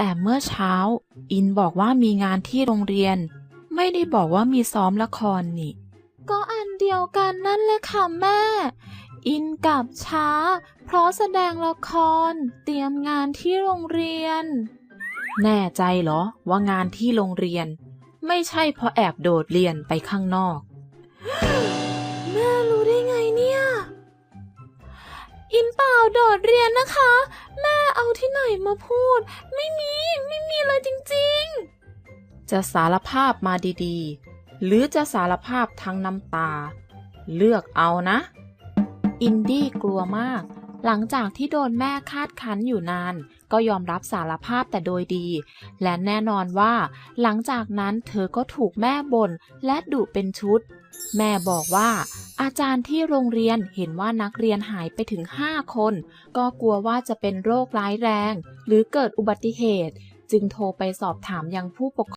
แต่เมื่อเช้า อินบอกว่ามีงานที่โรงเรียน ไม่ได้บอกว่ามีซ้อมละครนี่ ก็อันเดียวกันนั่นแหละค่ะแม่ อินกลับช้า เพราะแสดงละคร เตรียมงานที่โรงเรียน แน่ใจเหรอว่างานที่โรงเรียน ไม่ใช่เพราะแอบโดดเรียนไปข้างนอก แม่รู้ได้ไง อินเปล่าโดดเรียนนะคะ แม่เอาที่ไหนมาพูด ไม่มีไม่มีเลยจริงๆ จะสารภาพมาดีๆ หรือจะสารภาพทั้งน้ำตา เลือกเอานะ อินดี้กลัวมาก หลังจากที่โดนแม่คาดคั้นอยู่นาน ก็ยอมรับสารภาพแต่โดยดี และแน่นอนว่า หลังจากนั้นเธอก็ถูกแม่บ่นและดุเป็นชุด แม่บอกว่า อาจารย์ที่โรงเรียนเห็นว่านักเรียนหายไปถึง 5 คน ก็กลัวว่าจะเป็นโรคร้ายแรง หรือเกิดอุบัติเหตุ จึงโทรไปสอบถามยังผู้ปกครอง